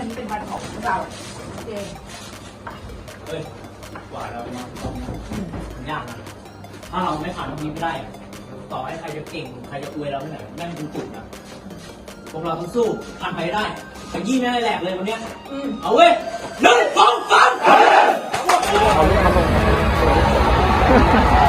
วันนี้เป็นวันของพวกเราโอเคเฮ้ยกว่าเราจะมาถึงตรงนี้มันยากนะถ้าเราไม่ผ่านตรงนี้ไม่ได้อะต่อให้ใครจะเก่งใครจะอวยเราที่ไหนแม่งเป็นจุดนะพวกเราต้องสู้ผ่านไปให้ได้ขยี้แม่งให้แหลกเลยวันเนี้ยอืมเอาเว้ยหนึ่งสองสาม เอาลูกมาลง